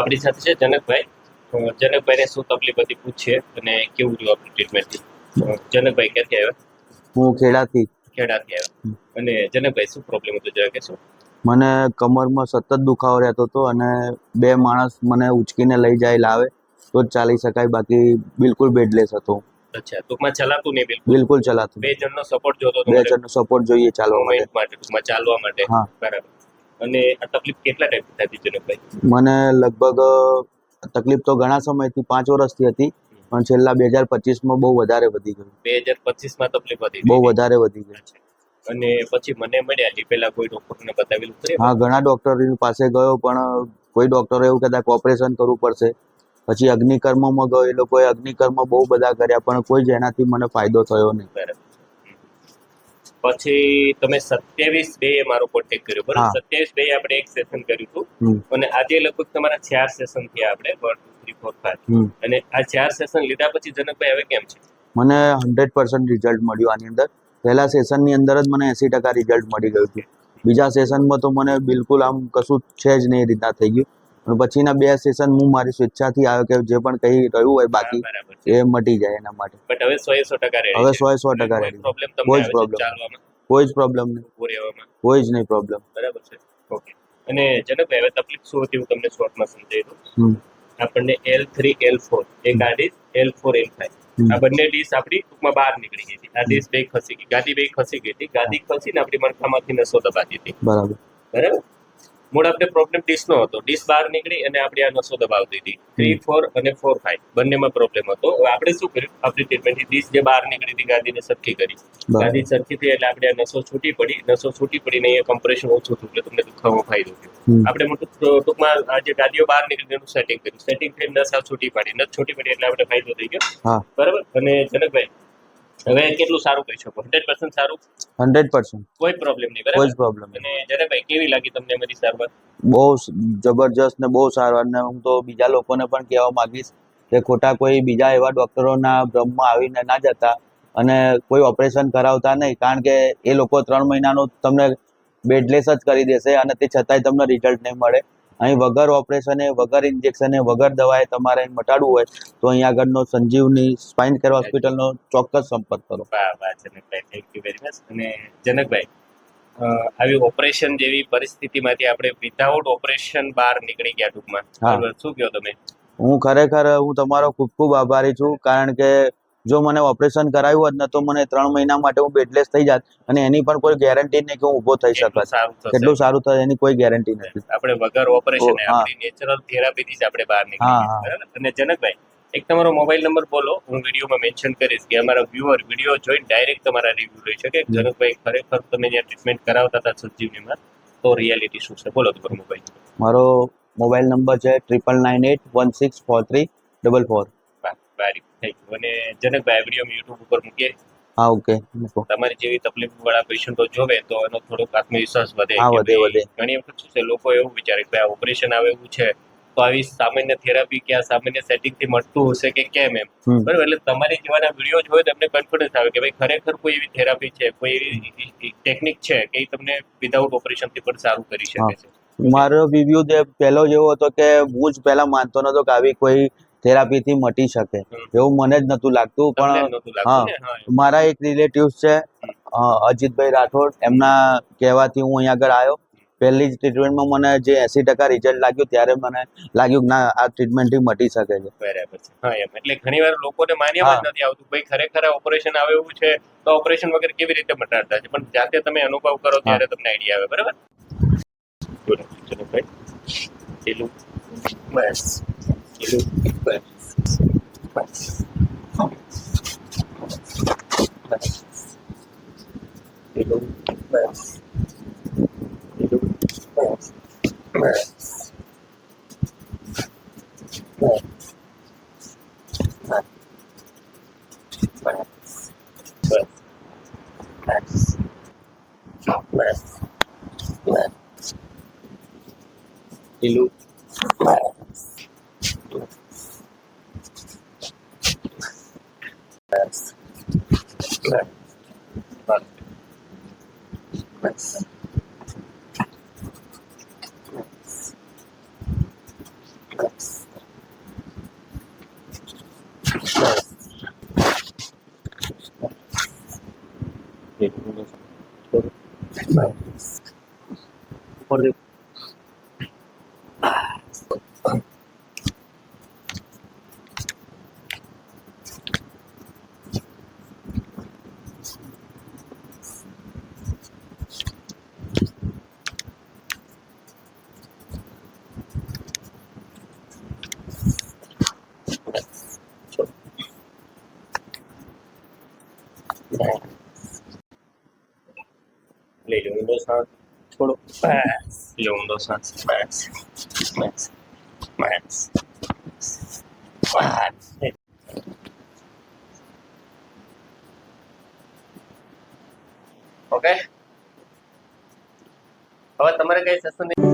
આપણી સાથે છે જનકભાઈ. જનકભાઈને શું તકલીફ હતી પૂછીએ અને કેવું રહ્યું આપણું ટ્રીટમેન્ટ જનકભાઈ ક્યાંથી આવ્યા? હું ખેડાથી. ખેડાથી આવ્યા. અને જનકભાઈ શું પ્રોબ્લેમ હતો? જરા કહેશો. મને કમરમાં સતત દુખાવો રહેતો હતો અને બે માણસ મને ઉચકીને લઈ જાય લાવે તો જ ચાલી શકાય. બાકી બિલકુલ બેડલેસ હતો અચ્છા ટૂંકમાં ચલાતું નહીં બિલકુલ? બિલકુલ ચલાતું. બે જણનો સપોર્ટ જોતો બે જણનો સપોર્ટ જોઈએ ચાલવા માટે ટૂંકમાં ચાલવા માટે. હા. બરાબર. અને આ તકલીફ કેટલા ટાઈમ થતી જનકભાઈ? મને લગભગ તકલીફ તો ઘણા સમયથી પાંચ વર્ષથી હતી પણ છેલ્લા બે હજાર પચીસમાં બહુ વધારે વધી ગયું. બે હજાર પચીસમાં તકલીફ હતી બહુ વધારે વધી ગયું અને પછી મને મળ્યા જે પહેલા કોઈ ડોક્ટરને બતાવેલું હા ઘણા ડોક્ટર પાસે ગયો પણ કોઈ ડોક્ટરો એવું કહેતા કે ઓપરેશન કરવું પડશે. પછી અગ્નિકર્મમાં ગયો એ લોકોએ અગ્નિકર્મ બહુ બધા કર્યા પણ કોઈ જેનાથી મને ફાયદો થયો નહીં. પછી તમે સત્યાવીસ બે એ મારો કોન્ટેક્ટ કર્યો. બરાબર? સત્યાવીસ બે આપણે એક સેશન કર્યું હતું. અને આજે લગભગ તમારા ચાર સેશન થયા આપણે one two three four five અને આ ચાર સેશન લીધા પછી જનકભાઈ હવે કેમ છે? મને હંડ્રેડ પર્સન્ટ રિઝલ્ટ મળ્યું આની અંદર. પહેલા સેશનની અંદર જ મને એંસી ટકા રિઝલ્ટ મળી ગયું હતું. બીજા સેશનમાં તો મને બિલકુલ આમ કશું છે જ નહીં રીતના થઈ ગયું. પછીના બે સેશન હું મારી સ્વેચ્છાથી આવ્યો કે જે પણ કંઈ રહ્યું હોય બાકી એ મટી જાય એના માટે. બટ હવે સો સો ટકા હવે. સો સો ટકા પ્રોબ્લેમ કોઈ જ ચાલવામાં? કોઈ જ પ્રોબ્લેમ નહીં. કોઈ જ નહીં પ્રોબ્લેમ બરાબર છે. ઓકે અને જનકભાઈ હવે તકલીફ શું હતી? હું તમને શોર્ટમાં સમજાવી દઉં. આપણને એલ થ્રી એલ ફોર એ ગાડી એલ ફોર એલ ફાઈવ. આ બંને ડીશ આપણી ટૂંકમાં બહાર નીકળી ગઈ હતી. આ ડીશ બે ખસી ગઈ. ગાદી બે ખસી ગઈ હતી. ગાદી ખસીને આપણી મણકામાંથી નસો દબાતી હતી. બરાબર. બરાબર? મૂળ આપણે પ્રોબ્લેમ ડીશનો હતો. ડીશ બહાર નીકળી અને આપણે આ નસો દબાવી દીધી થ્રી ફોર અને ફોર ફાઈવ બંનેમાં પ્રોબ્લેમ હતો. હવે આપણે શું કર્યું? આપણી ટ્રીટમેન્ટથી ડીશ જે બહાર નીકળી હતી ગાદીને સરખી કરી. ગાદી સરખી થઈ એટલે આપણે આ નસો છૂટી પડી. નસો છૂટી પડીને અહીંયા કમ્પ્રેશન ઓછું થયું એટલે તમને દુખાવો ફાયદો થયો. આપણે મોટું ટૂંકમાં આ જે ગાદીઓ બહાર નીકળી એનું સેટિંગ કર્યું. સેટિંગ થઈ નસ આ છૂટી પાડી. નસ છૂટી પડી એટલે આપણે ફાયદો થઈ ગયો. બરાબર? અને જનકભાઈ હવે કેટલું સારું કહી શકો? હંડ્રેડ પર્સન્ટ સારું? હંડ્રેડ પર્સન્ટ કોઈ પ્રોબ્લેમ નહીં કોઈ પ્રોબ્લેમ અને જનકભાઈ કેવી લાગી તમને મારી સારવાર? બહુ જબરજસ્ત ને બહુ સારવાર ને હું તો બીજા લોકોને પણ કહેવા માંગીશ કે ખોટા કોઈ બીજા એવા ડોક્ટરોના ભ્રમમાં આવીને ના જતા અને કોઈ ઓપરેશન કરાવતા નહીં. કારણ કે એ લોકો ત્રણ મહિનાનું તમને બેડલેસ જ કરી દેશે અને તે છતાંય તમને રિઝલ્ટ નહીં મળે. અહીં વગર ઓપરેશને વગર ઇન્જેક્શને વગર દવાએ તમારે અહીં મટાડવું હોય તો અહીંયા આગળનો સંજીવની સ્પાઇન કેર હોસ્પિટલનો ચોક્કસ સંપર્ક કરો. Janakbhai thank you very much અને જનકભાઈ આવી ઓપરેશન જેવી પરિસ્થિતિમાંથી આપણે વિધાઉટ ઓપરેશન બહાર નીકળી ગયા ટૂંકમાં. શું કહો તમે? હું ખરેખર હું તમારો ખૂબ ખૂબ આભારી છું કારણ કે જો મને ઓપરેશન કરાવ્યું હોત ને તો મને ત્રણ મહિના માટે હું બેડલેસ થઈ જાત અને એની પણ કોઈ ગેરંટી નહીં કે હું ઊભો થઈ શકત. કેટલું સારું થાય એની કોઈ ગેરંટી નથી. આપણે વગર ઓપરેશન. આપણી નેચરલ થેરાપીથી જ આપણે બહાર હા, નીકળી હા. બરાબર? અને જનકભાઈ એક તમારો મોબાઈલ નંબર બોલો હું વિડીયોમાં મેન્શન કરીશ કે અમારા વ્યુઅર વીડિયો જોઈને ડાયરેક્ટ તમારા રિવ્યુ લઈ શકે. જનકભાઈ ખરેખર તમે જ્યાં ટ્રીટમેન્ટ કરાવતા હતા સંજીવનીમાં તો રિયાલિટી શું છે? બોલો તમારો મોબાઈલ મારો મોબાઈલ નંબર છે triple nine eight one six four three double four very થઈ ગયું. અને જનકભાઈ આ વીડિયો યુટ્યુબ ઉપર મૂકીએ. હા ઓકે તમારી જેવી તકલીફ વાળા પેશન્ટો જોવે તો એનો થોડોક આત્મવિશ્વાસ વધે. હા, વધે, વધે. ઘણી વખત શું છે લોકો એવું વિચારે કે ભાઈ ઓપરેશન આવે એવું છે તો આવી સામાન્ય થેરાપી કે આ સામાન્ય સેટિંગથી મળતું હશે કે કેમ એમ. બરાબર એટલે તમારી જેવાના વીડિયો જોયો તો એમને કોન્ફિડન્સ આવે કે ભાઈ ખરેખર કોઈ એવી થેરાપી છે કોઈ એવી ટેકનિક છે કે એ તમને વિધાઉટ ઓપરેશનથી પણ સારું કરી શકે છે. મારો રિવ્યુ જે પહેલો જેવો હતો કે હું જ પહેલા માનતો નતો કે આવી કોઈ થેરાપીથી મટી શકે. એવું મને જ નતું લાગતું પણ નહોતું હા મારા એક રિલેટિવ્સ છે અજીતભાઈ રાઠોડ. એમના કહેવાથી હું અહીંયા આગળ આવ્યો. પહેલી જ ટ્રીટમેન્ટમાં મને જે એંસી ટકા રિઝલ્ટ લાગ્યું ત્યારે મને લાગ્યું કે ના આ ટ્રીટમેન્ટથી મટી શકે છે. બરાબર છે. હા એમ. એટલે ઘણી વાર લોકોને માન્યમાં જ નથી આવતું ભાઈ ખરેખર ઓપરેશન આવે એવું છે તો ઓપરેશન વગર કેવી રીતે મટાડતા છે? પણ જાતે તમે અનુભવ કરો ત્યારે તમને આઈડિયા આવે. બરાબર? you questions, questions, comments, questions, little questions, little questions, questions. Claro. Vale. Pues. Pues. Pues. Por default. લઈ ઊંડો શ્વાસ થોડો બસ લો ઊંડો શ્વાસ બસ બસ બસ બસ ઓકે હવે તમારે કઈ સેશન